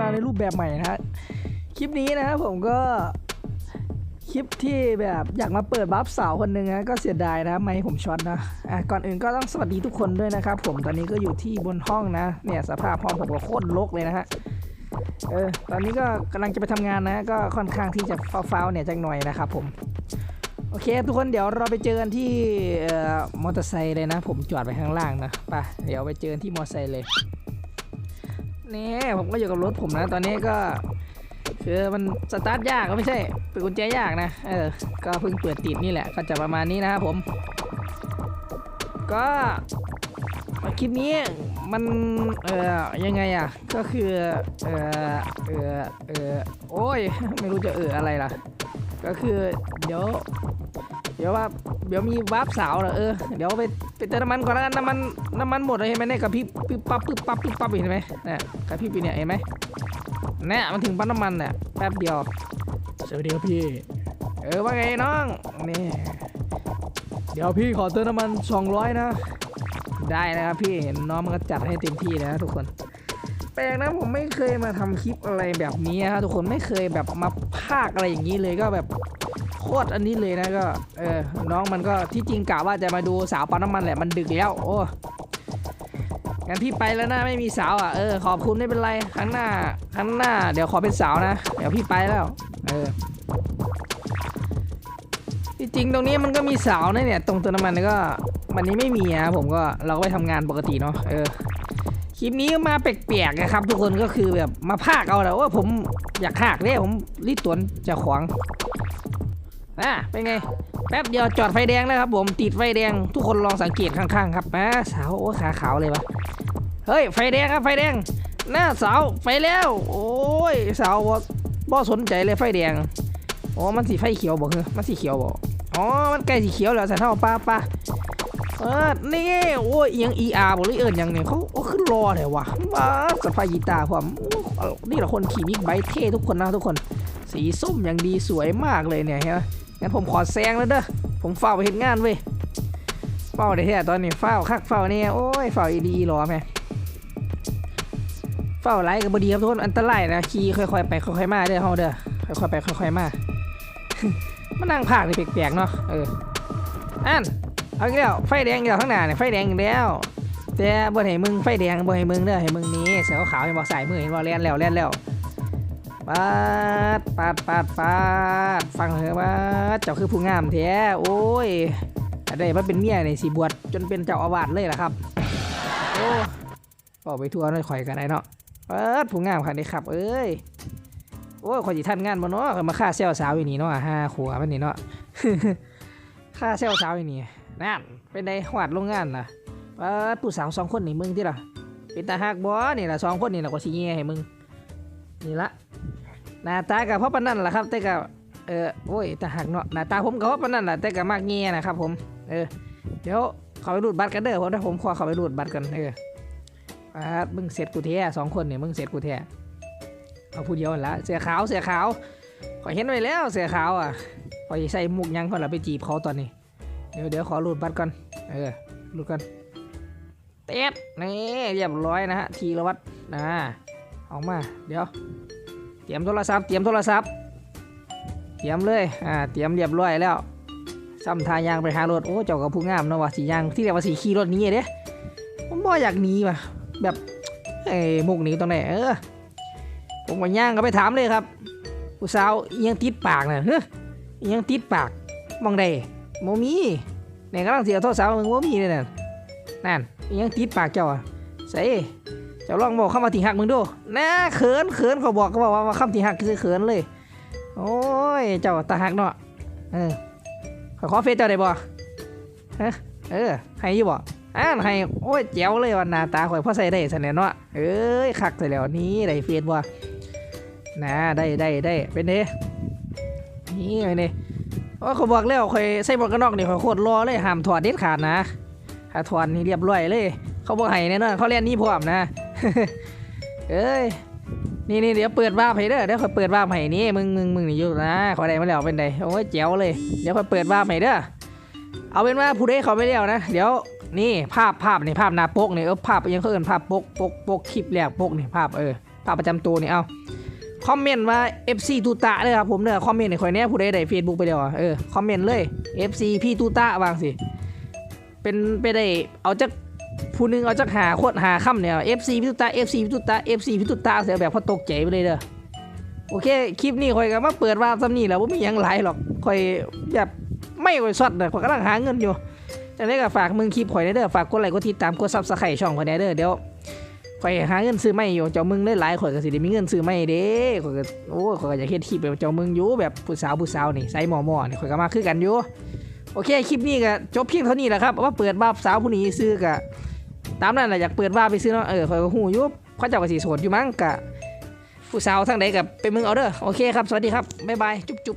มาในรูปแบบใหม่นะฮะคลิปนี้นะครับผมก็คลิปที่แบบอยากมาเปิดบัฟสาวคนหนึ่งนะก็เสียดายนะไม่ให้ผมช็อตนะอะก่อนอื่นก็ต้องสวัสดีทุกคนด้วยนะครับ ผมตอนนี้ก็อยู่ที่บนห้องนะเนี่ยสภาพห้องผมก็โคตรรกเลยนะฮะเออตอนนี้ก็กำลังจะไปทำงานนะ ก็ค่อนข้างที่จะฟ้าวๆเนี่ยจังหน่อยนะครับผมโอเค ทุกคนเดี๋ยวเราไปเจอกันที่มอเตอร์ไซค์เลยนะ ผมจอดไปข้างล่างนะไปเดี๋ยวไปเจอกันที่มอเตอร์ไซค์เลย นี่ผมก็อยู่กับรถผมนะ ตอนนี้ก็คือมันสตาร์ทยากก็ไม่ใช่เปิดกุญแจยากนะ เออ ก็เพิ่งเปิดติดนี่แหละ ก็จะประมาณนี้นะครับผม ก็คลิปนี้มันเอ่อยังไงอะ ก็คือเอ่อเอ่อเอ่อโอ้ย ไม่รู้จะเอ่ออะไรล่ะ ก็คือเดี๋ยว ดี๋ยวว่าเดี๋ยวมีวาร์ปสาวเหรอเออเดี๋ยวไปไปเติมน้ำมันก่อนแล้วกันน้ำมันน้ำมันหมดเลยเห็นไหมเนี่ยกับพี่ปิ๊บปั๊บปิ๊บปั๊บปิ๊บปั๊บเห็นไหมเนี่ยกับพี่ปีเนี่ยเห็นไหมเนี่ยมันถึงปั๊มน้ำมันเนี่ยแป๊บเดียวสวัสดีครับพี่ เออว่าไงน้องนี่เดี๋ยวพี่ขอเติมน้ำมัน 200 นะ ได้นะครับพี่เห็นน้องมันก็จัดให้เต็มที่เลยนะทุกคนแปลกนะผมไม่เคยมาทำคลิปอะไรแบบนี้นะครับทุกคนไม่เคยแบบมาพากอะไรอย่างนี้เลยก็แบบ โคตรอันนี้เลยนะก็เออน้องมันก็ที่จริงกะว่าจะมาดูสาวปั๊มน้ำมันแหละมันดึกแล้ว โอ้งั้นพี่ไปแล้วนะไม่มีสาวอะเออขอบคุณไม่เป็นไรครั้งหน้าครั้งหน้า เดี๋ยวขอเป็นสาวนะ เดี๋ยวพี่ไปแล้วเออที่จริงตรงนี้มันก็มีสาวนะเนี่ย ตรงเติมน้ำมันก็วันนี้ไม่มีนะผมก็เราก็ไปทำงานปกติเนาะเออคลิปนี้มาแปลกๆนะครับ ทุกคนก็คือแบบมาพากเอาแหละว่าผมอยากหากเนี่ยผมรีดตวนจะขวาง อะเป็นไงแป๊บเดียวจอดไฟแดงแล้วครับผมติดไฟแดงทุกคนลองสังเกตข้างๆครับอะสาวโอ้ขาขาวเลยวะเฮ้ยไฟแดงครับไฟแดงหน้าสาวไฟแล้ว โอ้ยสาวบ่บ่สนใจเลยไฟแดงอ๋อมันสีไฟเขียวบอกเหรอมันสีเขียวบอกอ๋อมันใกล้สีเขียวแล้วสันเท่าป้าป้าเออนี่โอ้ยอิหยัง ER บอกเลยเอิญยังเนี่ยเขาขึ้นรอเลยวะมาสไฟยีตาร์ผมนี่แหละคนขี่บิ๊กไบค์เท่ทุกคนนะทุกคน สีส้มอย่างดีสวยมากเลยเนี่ยเห็นไหม งั้นผมขอแซงแล้วเด้อ ผมเฝ้าไปเห็นงานเว้ยเฝ้าได้แท้ตอนนี้เฝ้าคักเฝ้าเนี่ยโอ้ยเฝ้าอีดีหรอแม่เฝ้าไรกับบดีครับทุกคนอันตรายนะขี่ค่อยๆไปค่อยๆมาเด้อเฮาเด้อค่อยๆไปค่อยๆมามานั่งพากนี่แปลกๆเนาะเอออันเอาอีกแล้วไฟแดงอีกแล้วข้างหน้าเนี่ยไฟแดงอีกแล้วแต่บ่ให้มึงไฟแดงบ่ให้มึงเด้อให้มึงนี้เสือขาวเห็นบ่สายมือเห็นบ่แล่นแล้วแล่นแล้ว ปาดปาดปาดปาดฟังเถอะว่าเจ้าคือผู้งามแท้โอ้ยอันใดมาเป็นเมียนี่สิบวชจนเป็นเจ้าอาวาสเลยล่ะครับโอ้บอกไปทั่วหน่อยข่อยกันได้เนาะปาดผู้งามคันนี้ครับ เอ้ยโอ้ยข่อยสิทันงานบ่เนาะมาฆ่าเซลสาวอยู่นี่เนาะห้าขวบมันนี่เนาะฆ่าเซลสาวอยู่นี่นั่นเป็นไดหวาดโรงงานนะเออผู้สาวสองคนนี่มึงที่ล่ะเป็นตาหักบอนี่ล่ะสองคนนี่ล่ะก็สิเงี้ยให้มึง นี่ละหน้าตากับพ่อปนนั่นล่ะครับ แต่กับเออโอ้ยตาหักเนาะหน้าตาผมกับพ่อปนนั่นล่ะแต่กับมากเงี้ยนะครับ ผม เออ เดี๋ยวเขาไปรูดบัตรกันเด้อผมถ้าผมขอเขาไปรูดบัตรกันเอออ่ามึงเสร็จกูแท้สองคนเนี่ยมึงเสร็จกูแท้เอาผู้เดียวนั่นละเสือขาวเสือขาวขอเห็นไว้แล้วเสือขาวอะขอใส่มุกยังคนละไปจีบเขาตอนนี้ เดี๋ยวเดี๋ยวขอรูดบัตรก่อนเออรูดก่อนเต็ดนี่เรียบร้อยนะฮะทีละวัดนะ ออกมา เดี๋ยว เตรียมโทรศัพท์ เตรียมโทรศัพท์ เตรียมเลย อ่า เตรียมเรียบร้อยแล้วซ้ำทายางไปหารถ โอ้ เจ้ากับผู้งามเนาะว่ะสียางที่เรียกว่าสีขี่รถนี้เด้ผมบ่อยากหนีว่ะ แบบเอ้มุกหนีตรงไหนเออ ผมก็ย่างก็ไปถามเลยครับผู้สาวยังติดปากน่ะเฮ้ยยังติดปากมองใดโมมีเนี่ยกำลังเสียโทษสาวมึงโมมีเลยนั่นนั่นยังติดปากเจ้าอะใส่ จ้าลองบอกเข้ามาที่หักมึงดูน่าเขินเขินเขาบอกเขาบอกว่าว่าคำที่หักคือเขินเลย โอ้ย เจ้าตาหักเนาะ เออขอขอเฟซเจ้าได้บ่ฮะเออให้อยู่บ่อ่านให้โอ้ยแจ๋วเลยวันหน้าตาข่อยพ่อใส่ได้สนเนาะ เอ้ยคักใส่แล้วนี่ได้เฟซบ่นะได้ได้ได้เป็นเด้นี่ไงเนี่ยโอ้เขาบอกแล้วคอยใส่หมวกกันน็อกนี่คอยโคตรรอเลยห้ามถอดเด็ดขาดนะถ้าถอดนี่เรียบร้อยเลย เขาบอกให้แน่นอนเขาเรียนนี่พร้อมนะ เอ้ยนี่นี่เดี๋ยวเปิดวาร์ปให้เด้อเดี๋ยวคอยเปิดวาร์ปให้นี่มึงมึงมึงนี่อยู่นะขอได้มาแล้วเป็นไดโอ้ยแจ๋วเลยเดี๋ยวคอยเปิดวาร์ปให้เด้อเอาเป็นว่าผู้ใดเขาไม่แล้วนะ เดี๋ยวนี่ภาพภาพนี่ภาพหน้าปกนี่เออภาพยังเขาเอินภาพปกปกปกคลิปแรกปกนี่ภาพเออภาพประจำตัวนี่เอาคอมเมนต์ว่า FC ตูตะเลยครับผมเด้อคอมเมนต์ให้ข่อยแน่ผู้ใดได้ Facebook ไปแล้วอะเออคอมเมนต์เลย FC พี่ตูตะวางสิเป็นไปได้เอาจัก ผู้หนึงเอาจักหาโคตรหาค่ำเนี่ย FC พี่ตูตะ FC พี่ตูตะ FC พี่ตูตะเสียแบบพอตกใจไปเลยเด้อโอเค คลิปนี้ข่อยก็มาเปิดว่าซ้ำนี่แหล้วว่ามียังหลหรอกข่อยแบบไม่ข่อยสดเลยข่อยกำลังหาเงินอยู่จังได้ก็ฝากมึงคลิปข่อยเด้อฝากกดไลค์กดติดตามกด Subscribe ช่องข่อยเด้อเดี๋ยวข่อยหาเงินซื้อไม่อยู่เจ้ามึงได้หลายข่อยก็สิได้มีเงินซื้อไม่เด้ข่อยก็โอ้ข่อยก็อยากเฮ็ดคลิปแบบเจ้ามึงอยู่แบบผู้สาวผู้สาวนี่ใส่หมอหมอนี่ข่อยก็มาคือกันอยู่โอเคคลิปนี้ก็จบเพียงเท่านี้แหละครับว่าเปิดวาสาวผู้นี้ซื้อก็ ตามนั้นแหละอยากเปิดวาไปซื้อเนาะเออคอยหูยุบข้าเจ้าก็สิโสดอยู่มั้งกะผู้สาวทั้งใดกับไปมึงเอาเด้อโอเคครับ สวัสดีครับบ๊ายบายจุ๊บจุ๊บ